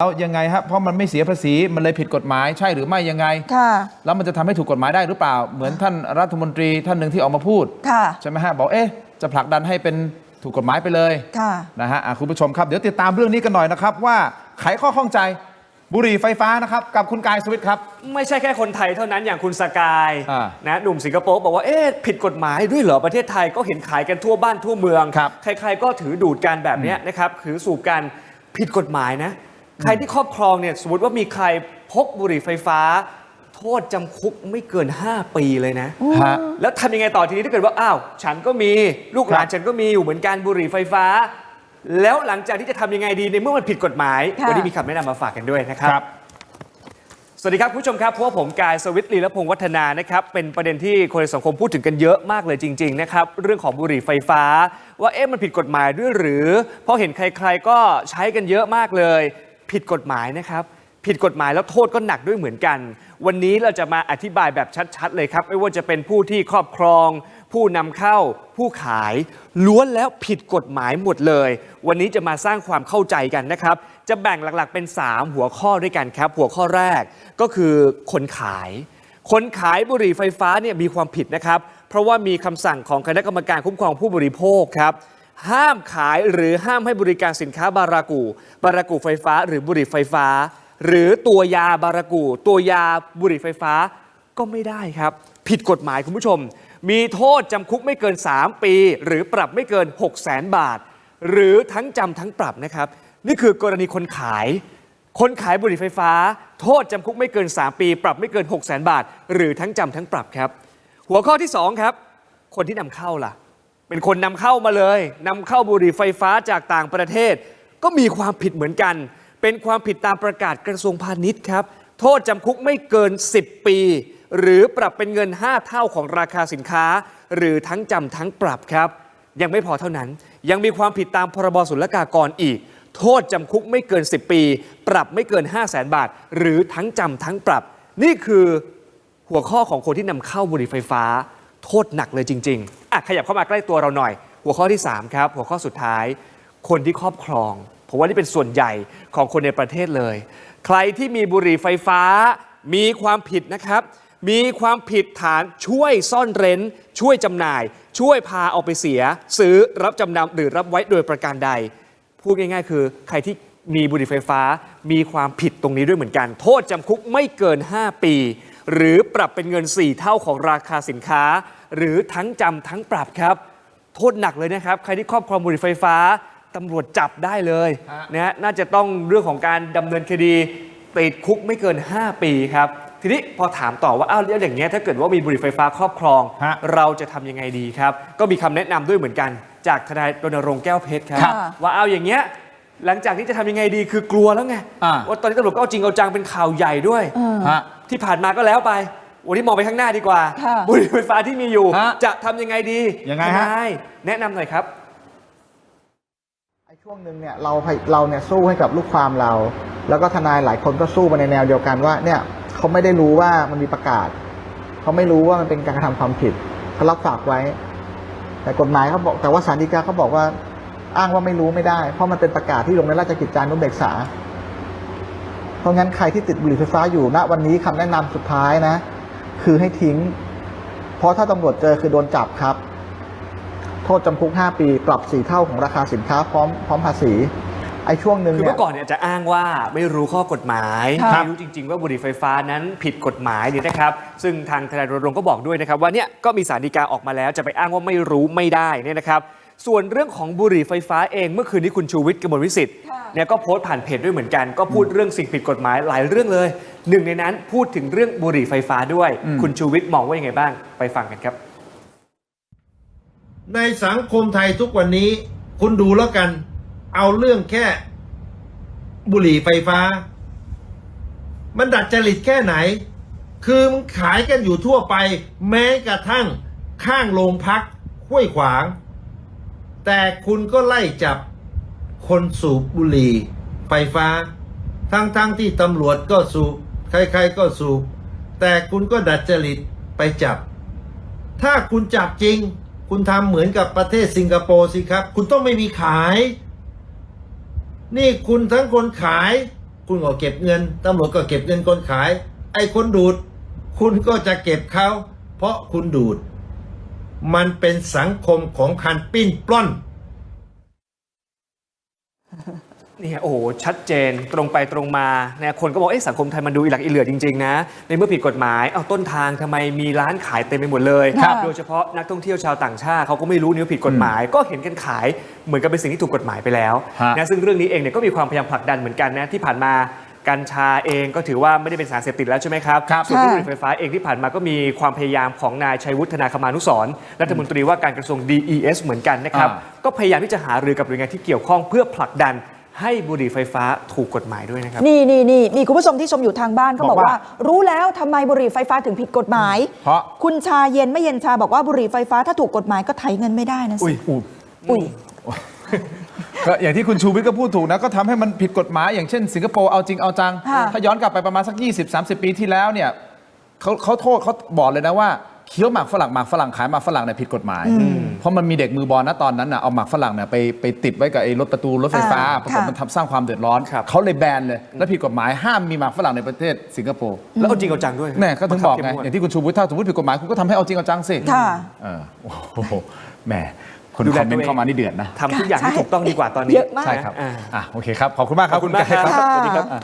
แล้วยังไงฮะเพราะมันไม่เสียภาษีมันเลยผิดกฎหมายใช่หรือไม่ยังไง ค่ะ แล้วมันจะทำให้ถูกกฎหมายได้หรือเปล่า เหมือนท่านรัฐมนตรีท่านหนึ่งที่ออกมาพูด ค่ะ ใช่ไหมฮะบอกเอ๊ะจะผลักดันให้เป็นถูกกฎหมายไปเลยค่ะ นะฮะอะคุณผู้ชมครับ เดี๋ยวติดตามเรื่องนี้กันหน่อยนะครับ ว่าไขข้อข้องใจบุหรี่ไฟฟ้านะครับ กับคุณกายสวิตครับ ไม่ใช่แค่คนไทยเท่านั้นอย่างคุณสกายอ่านะหนุ่มสิงคโปร์บอกว่าเอ๊ะผิดกฎหมายด้วยเหรอประเทศไทยก็เห็นขายกันทั่วบ้านทั่วเมือง ครับใครๆก็ถือดูดกันแบบเนี้ยนะครับถือสูบกันผิดกฎหมายนะ ใครที่ครอบครองเนี่ยสมมติว่ามีใครพกบุหรี่ไฟฟ้า โทษจำคุกไม่เกิน 5 ปีเลยนะ ฮะ แล้วทำยังไงต่อทีนี้ถ้าเกิดว่าอ้าวฉันก็มีลูกหลานครับ ฉันก็มีอยู่เหมือนกันบุหรี่ไฟฟ้า แล้วหลังจากที่จะทำยังไงดีในเมื่อมันผิดกฎหมาย ค่ะ วันนี้มีคำแนะนำมาฝากกันด้วยนะครับครับสวัสดีครับคุณผู้ชมครับเพราะว่าผมกายสวิตลีและพงษ์วัฒนานะครับเป็นประเด็นที่คนในสังคมพูดถึงกันเยอะมากเลยจริงๆนะครับเรื่องของบุหรี่ไฟฟ้า ว่าเอ๊ะมันผิดกฎหมายด้วยหรือเพราะเห็นใครๆก็ใช้กันเยอะมากเลย ผิดกฎหมายนะครับ ผิดกฎหมายแล้วโทษก็หนักด้วยเหมือนกัน วันนี้เราจะมาอธิบายแบบชัด ๆ เลยครับ ไม่ว่าจะเป็นผู้ที่ครอบครอง ผู้นำเข้า ผู้ขาย ล้วนแล้วผิดกฎหมายหมดเลย วันนี้จะมาสร้างความเข้าใจกันนะครับ จะแบ่งหลักๆเป็น 3 หัวข้อด้วยกันครับ หัวข้อแรกก็คือคนขาย คนขายบุหรี่ไฟฟ้าเนี่ยมีความผิดนะครับ เพราะว่ามีคำสั่งของคณะกรรมการคุ้มครองผู้บริโภคครับ ห้ามขายหรือห้ามให้บริการสินค้าบารากู บารากูไฟฟ้า หรือบุหรี่ไฟฟ้า หรือตัวยาบารากู ตัวยาบุหรี่ไฟฟ้าก็ไม่ได้ครับ ผิดกฎหมายคุณผู้ชม มีโทษจำคุกไม่เกิน 3 ปี หรือปรับไม่เกิน 6 0 0 0 0 0บาท หรือทั้งจำทั้งปรับนะครับ นี่คือกรณีคนขาย คนขายบุหรี่ไฟฟ้า โทษจำคุกไม่เกิน 3 ปี ปรับไม่เกิน 6 0 0 0 0 0บาท หรือทั้งจำทั้งปรับครับ หัวข้อที่ 2 ครับ คนที่นำเข้าล่ะ เป็นคนนำเข้ามาเลยนำเข้าบุหรี่ไฟฟ้าจากต่างประเทศ ก็มีความผิดเหมือนกัน เป็นความผิดตามประกาศกระทรวงพาณิชย์ครับ โทษจำคุกไม่เกิน 10 ปี หรือปรับเป็นเงิน 5 เท่าของราคาสินค้า หรือทั้งจำทั้งปรับครับ ยังไม่พอเท่านั้น ยังมีความผิดตามพรบศุลกากรอีก โทษจำคุกไม่เกิน 10 ปี ปรับไม่เกิน 5 0 0แสนบาท หรือทั้งจำทั้งปรับ นี่คือหัวข้อของคนที่นำเข้าบุหรี่ไฟฟ้า โทษหนักเลยจริง ๆ อะขยับเข้ามาใกล้ตัวเราหน่อย หัวข้อที่ 3 ครับ หัวข้อสุดท้าย คนที่ครอบครอง ผมว่านี่เป็นส่วนใหญ่ของคนในประเทศเลย ใครที่มีบุหรี่ไฟฟ้า มีความผิดนะครับ มีความผิดฐานช่วยซ่อนเร้น ช่วยจำหน่าย ช่วยพาเอาไปเสีย ซื้อรับจำนำหรือรับไว้โดยประการใด พูดง่ายๆ คือ ใครที่มีบุหรี่ไฟฟ้า มีความผิดตรงนี้ด้วยเหมือนกัน โทษจำคุกไม่เกิน 5 ปี หรือปรับเป็นเงิน 4 เท่าของราคาสินค้า หรือทั้งจำทั้งปรับครับ โทษหนักเลยนะครับ ใครที่ครอบครองบุหรี่ไฟฟ้าตำรวจจับได้เลยฮะนะฮะน่าจะต้องเรื่องของการดำเนินคดีติดคุกไม่เกิน 5 ปีครับ ทีนี้พอถามต่อว่าอ้าวแล้วอย่างเงี้ยถ้าเกิดว่ามีบุหรี่ไฟฟ้าครอบครองฮะเราจะทำยังไงดีครับ ก็มีคำแนะนำด้วยเหมือนกัน จากทนายรณรงค์แก้วเพชรครับครับว่าเอาอย่างเงี้ย หลังจากที่จะทำยังไงดีคือกลัวแล้วไงอ่า ว่าตอนนี้ตำรวจก็เอาจริงเอาจังเป็นข่าวใหญ่ด้วยฮะ ที่ผ่านมาก็แล้วไป วันนี้มองไปข้างหน้าดีกว่าค่ะ บุหรี่ไฟฟ้าที่มีอยู่ ฮะจะทำยังไงดียังไงทฮะนายแนะนำหน่อยครับ ไอ้ช่วงหนึ่งเนี่ยเราพยเราเนี่ยสู้ให้กับลูกความเรา แล้วก็ทนายหลายคนก็สู้มาในแนวเดียวกันว่าเนี่ยเขาไม่ได้รู้ว่ามันมีประกาศเขาไม่รู้ว่ามันเป็นการกระทำความผิดเขารับฝากไว้ แต่กฎหมายเขาบอกแต่ว่าศาลฎีกาเขาบอกว่า อ้างว่าไม่รู้ไม่ได้ เพราะมันเป็นประกาศที่ลงในราชกิจจานุเบกษา เพราะงั้นใครที่ติดบุหรี่ไฟฟ้าอยู่ณวันนี้คำแนะนำสุดท้ายนะ คือให้ทิ้ง เพราะถ้าตำรวจเจอคือโดนจับครับ โทษจำคุก 5 ปี ปรับ4เท่าของราคาสินค้าพร้อมพร้อมภาษีไอ้ช่วงหนึ่งคือเนี่ยเมื่อก่อนเนี่ยจะอ้างว่าไม่รู้ข้อกฎหมายครับไม่รู้จริง ๆ ว่าบุหรี่ไฟฟ้านั้นผิดกฎหมายเนี่ยนะครับ ซึ่งทางทนายรณรงค์ก็บอกด้วยนะครับว่าเนี่ยก็มีสารดีกาออกมาแล้วจะไปอ้างว่าไม่รู้ไม่ได้เนี่ยนะครับ ส่วนเรื่องของบุหรี่ไฟฟ้าเอง เมื่อคืนนี้คุณชูวิทย์กมลวิสิทธิ์ค่ะเนี่ยก็โพสต์ผ่านเพจด้วยเหมือนกัน ก็พูดเรื่องสิ่งผิดกฎหมายหลายเรื่องเลย หนึ่งในนั้นพูดถึงเรื่องบุหรี่ไฟฟ้าด้วยอืมคุณชูวิทย์มองว่ายังไงบ้างไปฟังกันครับ ในสังคมไทยทุกวันนี้ คุณดูแล้วกัน เอาเรื่องแค่ บุหรี่ไฟฟ้า มันดัดจริตแค่ไหน คือมันขายกันอยู่ทั่วไป แม้กระทั่งข้างโรงพักห้วยขวาง แต่คุณก็ไล่จับคนสูบบุหรี่ไฟฟ้า ทั้งๆทที่ตำรวจก็สูบใครๆก็สูบแต่คุณก็ดัดจริตไปจับ ถ้าคุณจับจริง คุณทำเหมือนกับประเทศสิงคโปร์สิครับ คุณต้องไม่มีขาย นี่คุณทั้งคนขาย คุณก็เก็บเงินตำรวจก็เก็บเงินคนขาย ไอ้คนดูด คุณก็จะเก็บเขาเพราะคุณดูด มันเป็นสังคมของการปิ้นปล้อนเนี่ยโอ้โหชัดเจนตรงไปตรงมาเนี่ยคนก็บอกเอ๊ะสังคมไทยมันดูอีหลักอีเหลือจริงๆนะในเมื่อผิดกฎหมายเอาต้นทางทำไมมีร้านขายเต็มไปหมดเลยครับโดยเฉพาะนักท่องเที่ยวชาวต่างชาติเขาก็ไม่รู้นี่ว่าผิดกฎหมาย ก็เห็นกันขายเหมือนกับเป็นสิ่งที่ถูกกฎหมายไปแล้วฮะนะซึ่งเรื่องนี้เองเนี่ยก็มีความพยายามผลักดันเหมือนกันนะที่ผ่านมา กัญชาเองก็ถือว่าไม่ได้เป็นสารเสพติดแล้วใช่ไหมครับครับ ส่วนเรื่องบุหรี่ไฟฟ้าเองที่ผ่านมาก็มีความพยายามของนายชัยวุฒนาคมานุสรณ์รัฐมนตรีว่าการกระทรวง DES เหมือนกันนะครับ อ่า ก็พยายามที่จะหารือกับหน่วยงานที่เกี่ยวข้องเพื่อผลักดันให้บุหรี่ไฟฟ้าถูกกฎหมายด้วยนะครับ นี่นี่นี่มีคุณผู้ชมที่ชมอยู่ทางบ้านเขาบบออกกว่าว่า รู้แล้วทำไมบุหรี่ไฟฟ้าถึงผิดกฎหมาย เพราะ คุณชาเย็นไม่เย็นชาบอกว่าบุหรี่ไฟฟ้าถ้าถูกกฎหมายก็ไถเงินไม่ได้นะอุ้สิยอุ้ย ก็อย่างที่คุณชูวิทย์ก็พูดถูกนะก็ทำให้มันผิดกฎหมายอย่างเช่นสิงคโปร์เอาจริงเอาจัง ค่ะ ถ้าย้อนกลับไปประมาณสัก 20-30 ปีที่แล้วเนี่ยเขาเขาโทษเขาบอกเลยนะว่าเคี้ยวหมากฝรั่งหมากฝรั่งขายหมากฝรั่งเนี่ยผิดกฎหมาย เพราะมันมีเด็กมือบอลนะตอนนั้นนะเอาหมากฝรั่งเนี่ยไปไปติดไว้กับไอ้รถประตูรถไฟฟ้าอ่าปรากฏค่ะ มันทำสร้างความเดือดร้อนครับ เขาเลยแบนเลยแล้วผิดกฎหมายห้ามมีหมากฝรั่งในประเทศสิงคโปร์แล้วเอาจริงเอาจังด้วยแน่ก็ถึงบอกไงบัคัเข้มวด อย่างที่คุณชูวิทย์ถ้าสมมติผิดกฎหมายคุณก็ทำให้เอาจริงเอาจังสิ ค่ะ เออโอ้โหแหม คนดูคแลอมเมนตัวเองต์เข้ามานี่เดือดนะทำทุกอย่างที่ใช่ถูกต้องดีกว่าตอนนี้เยอะมาก ใช่ครับอ่า อะโอเคครับ ขอบคุณมากคขรัอบบคุณมากไก่ครับค่ะสวัสดีครับ อะ